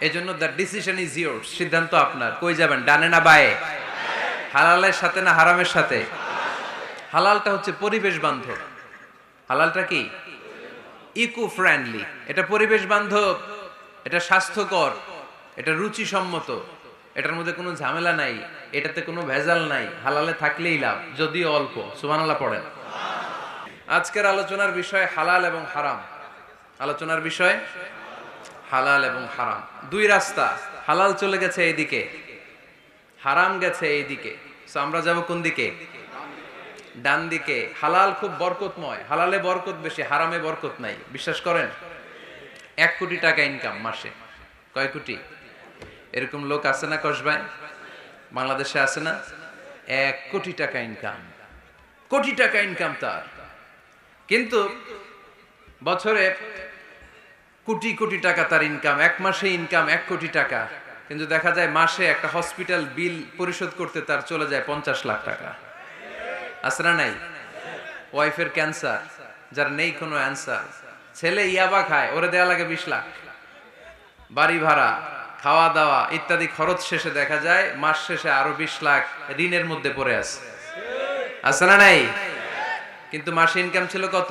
এজন্য the decision is your সিদ্ধান্ত আপনার। কই যাবেন? ডানে না বায়ে? হালালের সাথে না হারামের সাথে? হালালটা হচ্ছে পরিবেশ বান্ধব। হালালটা কি? ইকো ফ্রেন্ডলি এটা পরিবেশ বান্ধব। এটা স্বাস্থ্যকর। এটা রুচিসম্মত। এটার মধ্যে কোনো ঝামেলা নাই। এটাতে কোনো ভেজাল নাই। হালালে থাকলেই লাভ, যদিও অল্প। সুবহানাল্লাহ পড়েন। আজকের আলোচনার বিষয় হালাল এবং হারাম। আলোচনার বিষয় হালাল এবং হারাম। দুই রাস্তা, হালাল চলে গেছে এইদিকে, হারাম গেছে এইদিকে। আমরা যাব কোন দিকে? ডান দিকে। হালাল খুব বরকতময়। হালালে বরকত বেশি, হারামে বরকত নাই। বিশ্বাস করেন? এক কোটি টাকা ইনকাম মাসে। কয় কোটি? এরকম লোক আছে না কসবায়? বাংলাদেশে আছে না? এক কোটি টাকা ইনকাম কোটি টাকা ইনকাম তার। কিন্তু বছরে কোটি কোটি টাকা তার ইনকাম এক মাসে ইনকাম এক কোটি টাকা। কিন্তু দেখা যায় মাসে একটা হসপিটাল বিল পরিশোধ করতে তার চলে যায় পঞ্চাশ লাখ টাকা। আসরা নাই? ওয়াইফের ক্যান্সার যার নেই কোনো অ্যান্সার ছেলে ইয়াবা খায়, ওরে দেয়া লাগে বিশ লাখ। বাড়ি ভাড়া, খাওয়া দাওয়া ইত্যাদি খরচ শেষে দেখা যায় মাস শেষে আরও বিশ লাখ ঋণের মধ্যে পড়ে আছে। না নাই? কিন্তু মাসে ইনকাম ছিল কত?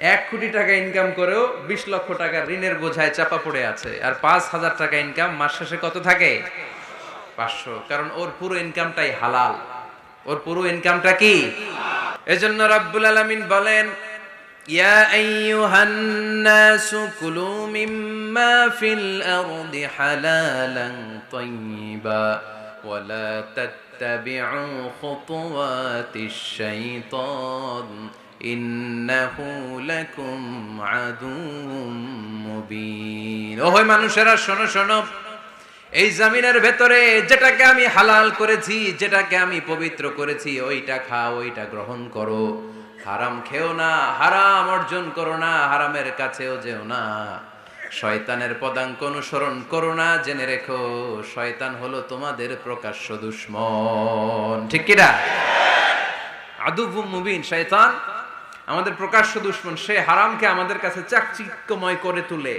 এক কোটি টাকা ইনকাম করেও বিশ লক্ষ টাকা ঋণের বোঝায় চাপা পড়ে আছে। আর পাঁচ হাজার টাকা ইনকাম মাস শেষে কত থাকে? পাঁচশো। কারণ ওর পুরো ইনকামটাই হালাল। ওর পুরো ইনকামটা কি? এজন্য রাব্বুল আলামিন বলেন, ইয়া ওয়ালা তাত্তাবি'ু খুতুওয়াতিশ শাইতান ইন্নাহু লাকুম আদুউম মুবিন ওহই মানুষেরা, শোনো শোনো। এই জামিনের ভেতরে যেটাকে আমি হালাল করেছি, যেটাকে আমি পবিত্র করেছি, ওইটা খাও, ওইটা গ্রহণ করো। হারাম খেও না, হারাম অর্জন করো না, হারামের কাছেও যেও না। শয়তানের পদাঙ্ক অনুসরণ করো না, জেনে রেখো, শয়তান হলো তোমাদের প্রকাশ্য দুশ্মন। ঠিক কিনা? আদুবু মুবিন, শয়তান আমাদের প্রকাশ্য দুশ্মন, সে হারামকে আমাদের কাছে চাকচিক্যময় করে তুলে।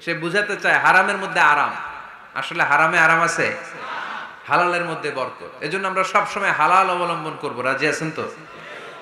সে বুঝাতে চায় হারামের মধ্যে আরাম। আসলে হারামে আরাম আছে, হালালের মধ্যে বরকত। এজন্য আমরা সব সময় হালাল অবলম্বন করব। রাজি আছেন তো?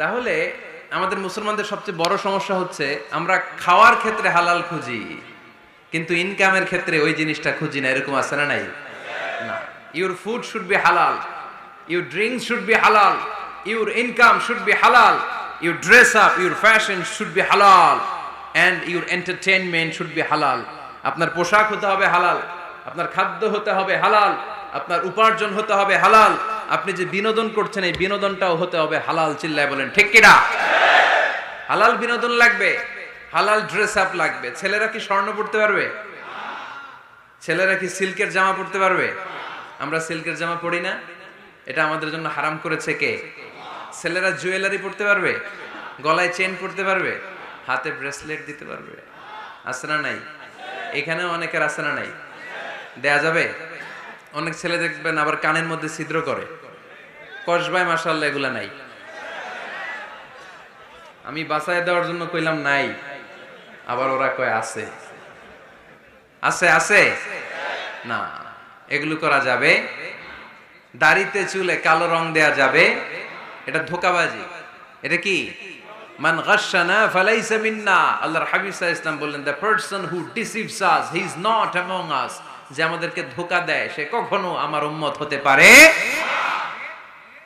তাহলে আমাদের মুসলমানদের সবচেয়ে বড় সমস্যা হচ্ছে আমরা খাওয়ার ক্ষেত্রে হালাল খুঁজি, কিন্তু ইনকামের ক্ষেত্রে ওই জিনিসটা খুঁজি না, এরকম আছে না নাই? না। Your food should be halal your drinks should be halal your income should be halal your dress up your fashion should be halal and your entertainment should be halal আপনার পোশাক হতে হবে হালাল, আপনার খাদ্য হতে হবে হালাল, আপনার উপার্জন হতে হবে হালাল আপনি যে বিনোদন করছেন, এই বিনোদনটাও হতে হবে হালাল চিল্লায় বলেন, ঠিক কিনা? হালাল বিনোদন লাগবে, হালাল ড্রেস আপ লাগবে। ছেলেরা কি স্বর্ণ পড়তে পারবে? ছেলেরা কি সিল্কের জামা পড়তে পারবে? আমরা সিল্কের জামা পড়ি না। এটা আমাদের জন্য হারাম করেছে কে? ছেলেরা জুয়েলারি পড়তে পারবে? গলায় চেন পড়তে পারবে? হাতে ব্রেসলেট দিতে পারবে? না নাই? এখানেও অনেকের না নাই? দেয়া যাবে? অনেক ছেলে দেখবেন আবার কানের মধ্যে ছিদ্র করে। কসবায় মাসাল্লাহ এগুলা নাই। আমি বাসায় দেওয়ার জন্য কইলাম নাই, আবার ওরা কয় আছে। আছে আছে? না, এগুলো করা যাবে। দাড়িতে চুলে কালো রং দেয়া যাবে। এটা ধোকাবাজি। এটা কি? মান গাশানা ফালাইসা মিন্না। আল্লাহর হাবিব সাল্লাল্লাহু ইসলাম বললেন the person who deceives us he is not among us যে আমাদেরকে ধোকা দেয়, সে কখনো আমার উম্মত হতে পারে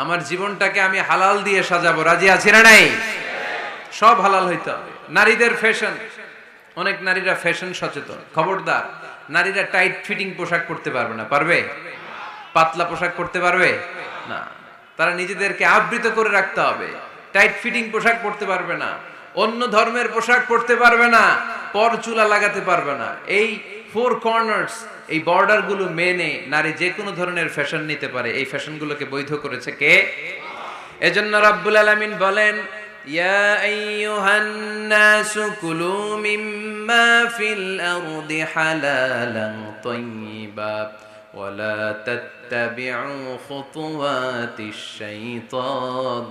আমার জীবনটাকে আমি হালাল দিয়ে সাজাবো। রাজি আছি না নাই? সব হালাল হইতে হবে। নারীদের ফ্যাশন অনেক নারীরা ফ্যাশন সচেতন। খবরদার। নারীরা টাইট ফিটিং পোশাক পরতে পারবে না। পারবে? পাতলা পোশাক পরতে পারবে? না। তারা নিজেদেরকে আবৃত করে রাখতে হবে। টাইট ফিটিং পোশাক পরতে পারবে না। অন্য ধর্মের পোশাক পরতে পারবে না। পর চুলা লাগাতে পারবে না। এই ফোর কর্নার্স এই বর্ডারগুলো মেনে নারী যে কোনো ধরনের ফ্যাশন নিতে পারে। এই ফ্যাশন গুলোকে বৈধ করেছে কে? এজন্য রাব্বুল আলামিন বলেন, ইয়া আইয়ুহান নাসু কুলু মিম্মা ফিল আরদি হালালান তাইয়্যিবা ওয়ালা তাত্তাবিউ খুতুওয়াতিশ শাইতান।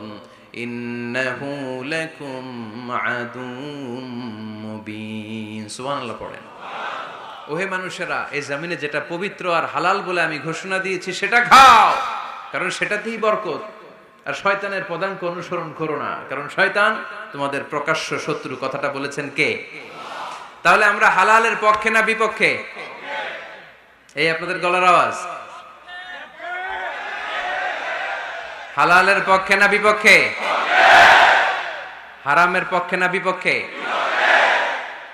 ইন্নাহু লাকুম আদুম মুবিন। সুবহানাল্লাহ পড়েন। ওহে মানুষেরা, এই জামিনে যেটা পবিত্র আর হালাল বলে আমি ঘোষণা দিয়েছি, সেটা খাও। কারণ সেটাতেই বরকত। আর শয়তানের পদাঙ্ক অনুসরণ করো না। কারণ শয়তান তোমাদের প্রকাশ্য শত্রু। কথাটা বলেছেন কে? তাহলে আমরা হালালের পক্ষে না বিপক্ষে? এই আপনাদের গলার আওয়াজ। হালালের পক্ষে না বিপক্ষে? হারামের পক্ষে না বিপক্ষে?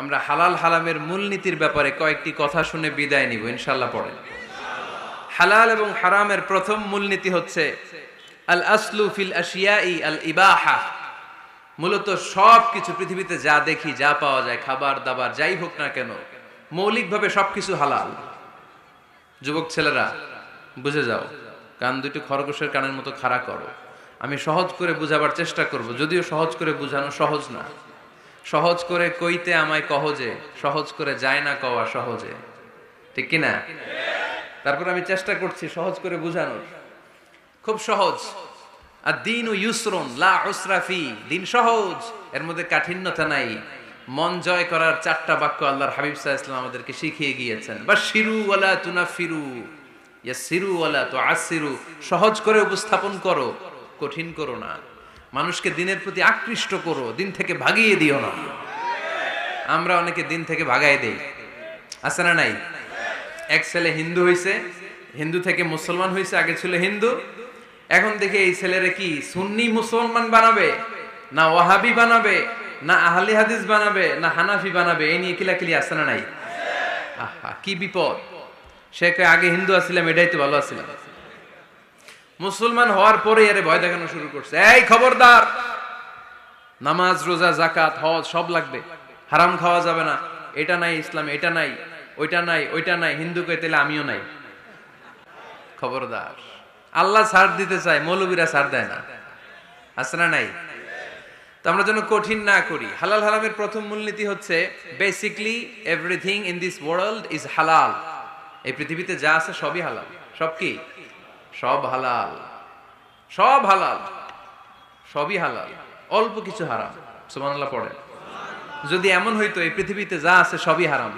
আমরা হালাল হালামের মূলনীতির ব্যাপারে কয়েকটি কথা শুনে বিদায় নিব ইনশাল্লাহ পড়ে হালাল এবং হারামের প্রথম মূলনীতি হচ্ছে, আল আসলু ফিল আশিয়াই আল ইবাহা। মূলত সব কিছু পৃথিবীতে যা দেখি, যা পাওয়া যায়, খাবার দাবার, যাই হোক না কেন, মৌলিকভাবে সবকিছু হালাল। যুবক ছেলেরা, বুঝে যাও, কান দুটি খরগোশের কানের মতো খাড়া করো। আমি সহজ করে বুঝাবার চেষ্টা করব, যদিও সহজ করে বুঝানো সহজ না। সহজ করে কইতে আমায় কহজে সহজ করে যায় না কওয়া সহজে। ঠিক কিনা? তারপর আমি চেষ্টা করছি সহজ করে বুঝানোর। খুব সহজ। আর দিন ও ইউসরুন, লা উসরাফি দিন সহজ, এর মধ্যে কাঠিন্যতা নাই। মন জয় করার চারটা বাক্য আল্লাহর হাবিব সাহা ইসলাম আমাদেরকে শিখিয়ে গিয়েছেন। বা শিরু ওয়ালা তুনাফিরু। ইয়া সিরু ওয়ালা তো আসিরু সহজ করে উপস্থাপন করো, কঠিন করো না। মানুষকে দিনের প্রতি আকৃষ্ট করো, দিন থেকে ভাগিয়ে দিও না। আমরা অনেকে দিন থেকে ভাগাই দেই। আছে না নাই? এক ছেলে হিন্দু হইছে, হিন্দু থেকে মুসলমান হইছে, আগে ছিল হিন্দু। এখন দেখে এই ছেলেরে কি, সুন্নি মুসলমান বানাবে, না ওয়াহাবি বানাবে, না আহলি হাদিস বানাবে, না হানাফি বানাবে, এই নিয়ে কিলাকিলি আছে না নাই? আহা, কি বিপদ। সে আগে হিন্দু আছিলাম, এটাই তো ভালো আছিলাম। মুসলমান হওয়ার পরে এর ভয় দেখানো শুরু করছে। এই খবরদার! নামাজ, রোজা জাকাত হজ সব লাগবে। হারাম খাওয়া যাবে না। এটা নাই ইসলাম, এটা নাই, ওইটা নাই ওইটা নাই, হিন্দু কে তাহলে আমিও নাই। খবরদার। আল্লাহ ছাড় দিতে চায়, মৌলবীরা ছাড় দেয় না। আছে না নাই? তো আমরা যেন কঠিন না করি। হালাল হারামের প্রথম মূলনীতি হচ্ছে basically everything in this world is halal এই পৃথিবীতে যা আছে সবই হালাল। সব কি? সব হালাল সব হালাল, সবই হালাল, অল্প কিছু হারাম, সুবহানাল্লাহ পড়ে যদি এমন হইতো, এই পৃথিবীতে যা আছে সবই হারাম,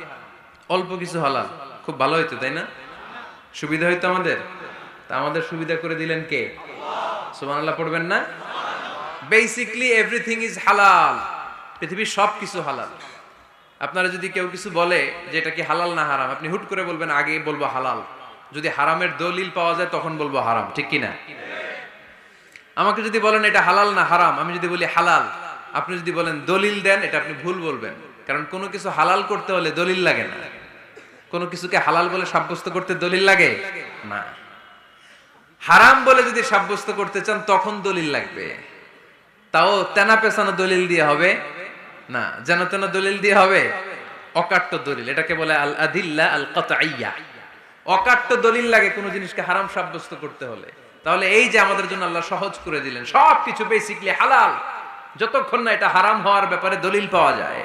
অল্প কিছু হালাল, খুব ভালো হইতো, তাই না? সুবিধা হইতো আমাদের? তা আমাদের সুবিধা করে দিলেন কে? সুবহানাল্লাহ পড়বেন না? বেসিকলি এভরিথিং ইজ হালাল পৃথিবীর সব কিছু হালাল। আপনারা যদি কেউ কিছু বলে যে এটা কি হালাল না হারাম, আপনি হুট করে বলবেন, আগে বলব হালাল। যদি হারামের দলিল পাওয়া যায়, তখন বলব হারাম, ঠিক কি না আমাকে যদি বলেন এটা হালাল না হারাম, আমি যদি বলি হালাল, আপনি যদি বলেন দলিল দেন, এটা আপনি ভুল বলবেন। কারণ কোনো কিছু হালাল করতে হলে দলিল লাগে না। কোনো কিছুকে হালাল বলে সাব্যস্ত করতে দলিল লাগে? না। হারাম বলে যদি সাব্যস্ত করতে চান, তখন দলিল লাগবে। তাও তেনা পেছানো দলিল দিয়ে হবে? না, যেন তেন দলিল দিয়ে হবে। অকাট্য দলিল, এটাকে বলে আল আদিল্লা আল কতাইয়া অকাট্য দলিল লাগে কোনো জিনিসকে হারাম সাব্যস্ত করতে হলে। তাহলে এই যে আমাদের জন্য আল্লাহ সহজ করে দিলেন, সব কিছু বেসিকলি হালাল। যতক্ষণ না এটা হারাম হওয়ার ব্যাপারে দলিল পাওয়া যায়,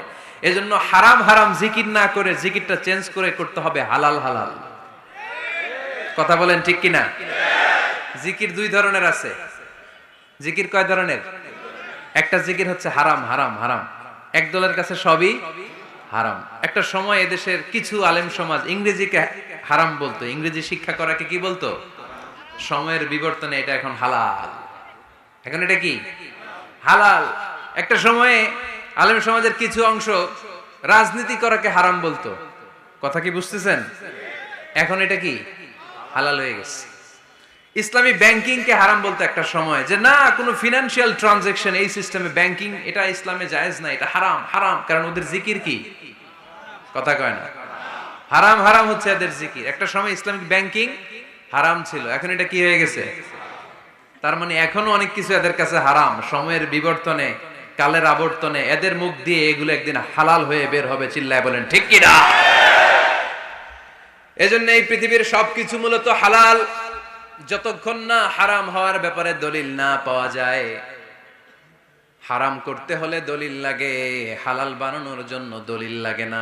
এজন্য হারাম হারাম জিকির না করে জিকিরটা চেঞ্জ করে করতে হবে হালাল হালাল। কথা বলেন ঠিক কিনা? জিকির দুই ধরনের আছে। জিকির কয় ধরনের? একটা জিকির হচ্ছে হারাম হারাম হারাম। এক দলের কাছে সবই হারাম। একটা সময় এদেশের কিছু আলেম সমাজ, ইংরেজিকে হারাম বলতো। ইংরেজি শিক্ষা করাকে কি বলতো? সময়ের বিবর্তনে এটা এখন হালাল। এখন এটা কি? হালাল। একটা সময়ে আলেম সমাজের কিছু অংশ রাজনীতি করাকে হারাম বলতো। কথা কি বুঝতেছেন? এখন এটা কি? হালাল হয়ে গেছে। ইসলামী ব্যাংকিং কে হারাম বলতে একটা সময় যে, না, কোনো ফিনান্সিয়াল ট্রানজেকশন এই সিস্টেমে ব্যাংকিং এটা ইসলামে জায়েজ না, এটা হারাম হারাম। কারণ ওদের জিকির কি? কথা কয় না। হারাম হারাম হচ্ছে এদের জিকির। একটা সময় ইসলামিক ব্যাংকিং হারাম ছিল, এখন এটা কি হয়ে গেছে? তার মানে এখনও অনেক কিছু এদের কাছে হারাম, সময়ের বিবর্তনে, কালের আবর্তনে, এদের মুখ দিয়ে এগুলো একদিন হালাল হয়ে বের হবে, চিল্লায় বলেন, ঠিক কি না? এজন্য এই পৃথিবীর সবকিছু মূলত হালাল, যতক্ষণ না হারাম হওয়ার ব্যাপারে দলিল না পাওয়া যায়। হারাম করতে হলে দলিল লাগে, হালাল বানানোর জন্য দলিল লাগে না।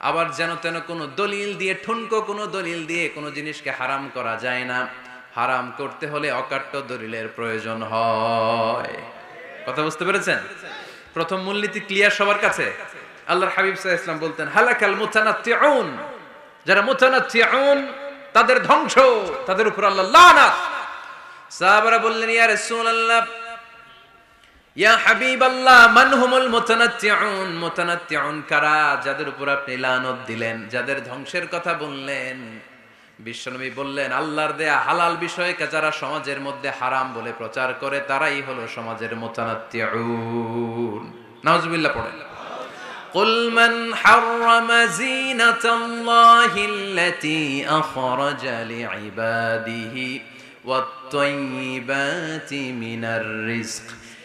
আবার যেন তেন কোনো দলিল দিয়ে, ঠুনকো কোনো দলিল দিয়ে কোনো জিনিসকে হারাম করা যায় না। হারাম করতে হলে অকাট্য দলিলের প্রয়োজন হয়। কথা বুঝতে পেরেছেন? প্রথম মূলনীতি ক্লিয়ার সবার কাছে? আল্লাহর হাবিব সাল্লাল্লাহু ইসলাম বলতেন, হালাকাল মুতানাত্তিউন। যারা মুতানাত্তিউন, তাদের ধ্বংস, তাদের উপর আল্লাহ লানাত। সাহাবারা বললেন, ইয়া রাসূলুল্লাহ ইয়া হাবিবাল্লাহ মান হুমুল মুতানাত্তিউন মুতানাত্তিউন কারা যাদের উপর আপনি লানত দিলেন যাদের ধ্বংসের কথা বললেন বিশ্বনবী বললেন আল্লাহর দেয়া হালাল বিষয়কে যারা সমাজের মধ্যে হারাম বলে প্রচার করে তারাই হলো সমাজের মুতানাত্তিউন নাউজুবিল্লাহ পড়েন قل من حرم زينة الله التي أخرج لعباده والطيبات من الرزق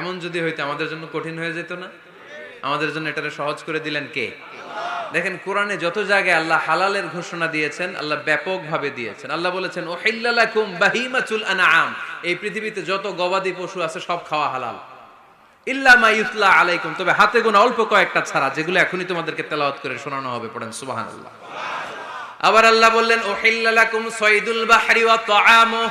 এমন যদি হইতো আমাদের জন্য কঠিন হয়ে যেত না? আমাদের জন্য এটারে সহজ করে দিলেন কে? দেখেন, কোরআনে যত জায়গায় আল্লাহ হালালের ঘোষণা দিয়েছেন, আল্লাহ ব্যাপকভাবে দিয়েছেন। আল্লাহ বলেছেন ও হিল্লালাকুম বাহিমাতুল আনআম। এই পৃথিবীতে যত গবাদি পশু আছে, সব খাওয়া হালাল। আলাইকুম। তবে হাতে গোনা অল্প কয়েকটা ছাড়া, যেগুলো এখনই তোমাদেরকে তেলাওয়াত করে শোনানো হবে, পড়েন আবার আল্লাহ বললেন ও হিল্লালাকুম সৈদুল বাহরি ওয়া তাআমুহ।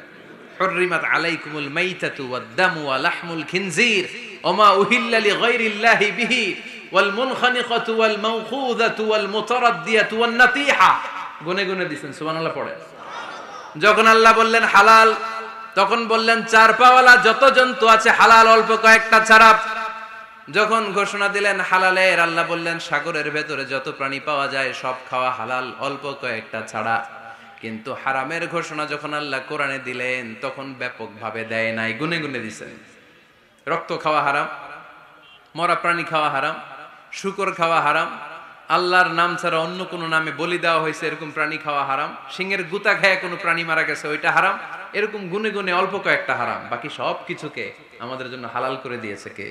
হুররিমাত আলাইকুমুল মাইতাতু ওয়াদ-দামু ওয়া লাহমুল খিনজির ওমা উহিল্লা লিগাইরিল্লাহি বিহি ওয়াল মুনখানিকাতু ওয়াল মাউখুযাতু গুনে গুনে দিবেন সুবহানাল্লাহ পড়ে। যখন আল্লাহ বললেন হালাল, তখন বললেন চার পাওয়ালা যত জন্তু আছে হালাল, অল্প কয়েকটা ছাড়া। যখন ঘোষণা দিলেন হালালের, আল্লাহ বললেন সাগরের ভেতরে যত প্রাণী পাওয়া যায় সব খাওয়া হালাল, অল্প কয়েকটা ছাড়া। কিন্তু হারামের ঘোষণা যখন আল্লাহ কোরআনে দিলেন, তখন ব্যাপকভাবে দেয় নাই, গুনে গুনে দিছেন রক্ত খাওয়া হারাম, মরা প্রাণী খাওয়া হারাম, শুকর খাওয়া হারাম, আল্লাহর নাম ছাড়া অন্য কোনো নামে বলি দেওয়া হয়েছে, এরকম প্রাণী খাওয়া হারাম সিংহের গুতা খায় কোনো প্রাণী মারা গেছে, ওইটা হারাম, এরকম গুনে গুনে অল্প কয়েকটা হারাম, বাকি সব কিছুকে আমাদের জন্য হালাল করে দিয়েছে কে?